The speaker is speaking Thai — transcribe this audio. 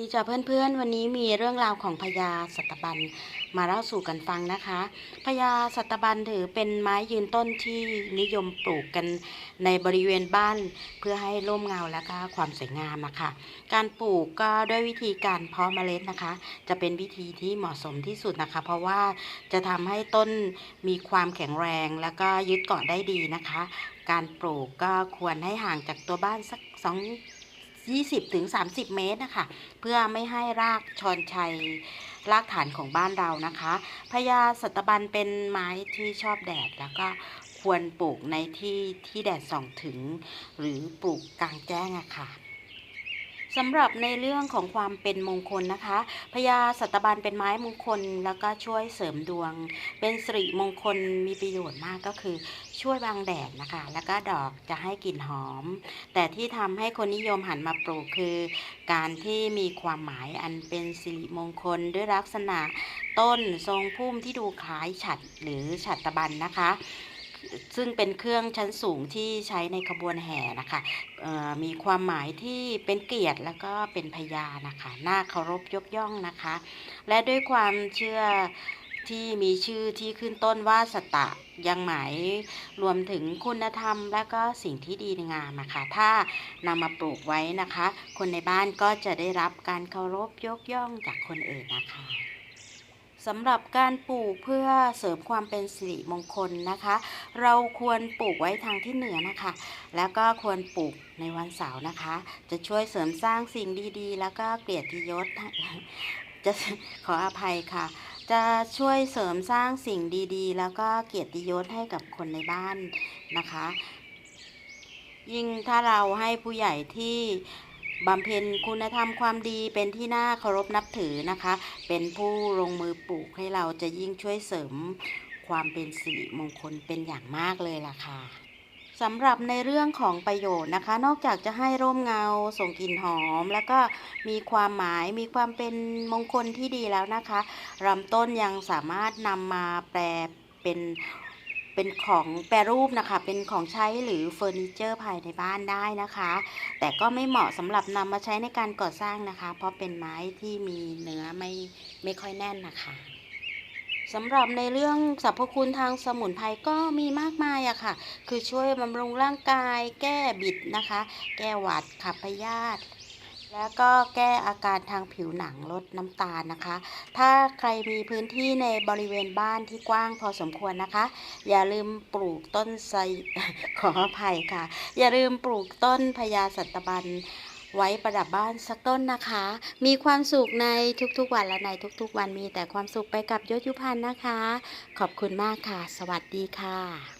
ดีจ้ะเพื่อนๆ วันนี้มีเรื่องราวของพญาสัตบันมาเล่าสู่กันฟังนะคะพญาสัตบันถือเป็นไม้ยืนต้นที่นิยมปลูกกันในบริเวณบ้านเพื่อให้ร่มเงาและก็ความสวยงามนะคะการปลูกก็ด้วยวิธีการเพาะเมล็ดนะคะ จะเป็นวิธีที่เหมาะสมที่สุดนะคะ เพราะว่าจะทำให้ต้นมีความแข็งแรง แล้วก็ยึดเกาะได้ดีนะคะ การปลูกก็ควรให้ห่างจากตัวบ้านสักสอง 20ถึง30 เมตรนะคะ เพื่อไม่ให้รากชอนชัยรากฐานของบ้านเรานะคะพญาสัตบันเป็นไม้ที่ชอบแดดแล้วก็ควรปลูกในที่ที่แดดส่องถึง หรือปลูกกลางแจ้งอะค่ะ สำหรับในเรื่องของความเป็นมงคลนะคะพญาสัตบันเป็นไม้มงคลแล้วก็ช่วยเสริมดวง เป็นสิริมงคลมีประโยชน์มากก็คือ ช่วยบังแดดนะคะ แล้วก็ดอกจะให้กลิ่นหอม แต่ที่ทำให้คนนิยมหันมาปลูกคือ การที่มีความหมายอันเป็นสิริมงคลด้วยลักษณะต้นทรงพุ่มที่ดูคล้ายฉัตรหรือฉัตรบันนะคะ ซึ่งเป็นเครื่องชั้นสูงที่ใช้ในขบวนแห่นะคะมีความหมายที่เป็นเกียรติแล้วก็เป็นพยานะคะน่าเคารพยกย่องนะคะ และด้วยความเชื่อที่มีชื่อที่ขึ้นต้นว่าสตะยังหมายรวมถึงคุณธรรม และก็สิ่งที่ดีงามนะคะถ้านำมาปลูกไว้นะคะ คนในบ้านก็จะได้รับการเคารพยกย่องจากคนอื่นนะคะ สำหรับการปลูกเพื่อเสริมความเป็นสิริมงคลนะคะ เราควรปลูกไว้ทางที่เหนือนะคะ แล้วก็ควรปลูกในวันเสาร์นะคะ จะช่วยเสริมสร้างสิ่งดีๆ แล้วก็เกียรติยศจะขออภัยค่ะ จะช่วยเสริมสร้างสิ่งดีๆ แล้วก็เกียรติยศให้กับคนในบ้านนะคะ ยิ่งถ้าเราให้ผู้ใหญ่ที่ บำเพ็ญคุณธรรมความดีเป็นที่น่าเคารพนับถือนะคะ เป็นผู้ลงมือปลูกให้เราจะยิ่งช่วยเสริมความเป็นสิริมงคลเป็นอย่างมากเลยล่ะค่ะสำหรับในเรื่องของประโยชน์นะคะ นอกจากจะให้ร่มเงาส่งกลิ่นหอม แล้วก็มีความหมายมีความเป็นมงคลที่ดีแล้วนะคะลำต้นยังสามารถนำมาแปลเป็น เป็นของแปรรูปนะคะ เป็นของใช้หรือเฟอร์นิเจอร์ภายในบ้านได้นะคะ แต่ก็ไม่เหมาะสำหรับนำมาใช้ในการก่อสร้างนะคะ เพราะเป็นไม้ที่มีเนื้อไม่ไม่ค่อยแน่นนะคะสำหรับในเรื่องสรรพคุณทางสมุนไพรก็มีมากมายอะค่ะ คือช่วยบำรุงร่างกาย แก้บิดนะคะ แก้หวัดขับพยาธิ แล้วก็แก้อาการทางผิวหนังลดน้ำตาลนะคะ ถ้าใครมีพื้นที่ในบริเวณบ้านที่กว้างพอสมควรนะคะ อย่าลืมปลูกต้นไทรขออภัยค่ะ อย่าลืมปลูกต้นพญาสัตบันไว้ประดับบ้านสักต้นนะคะ มีความสุขในทุกๆวันและในทุกๆ วันมีแต่ความสุขไปกับยศยุพันธ์นะคะ ขอบคุณมากค่ะ สวัสดีค่ะ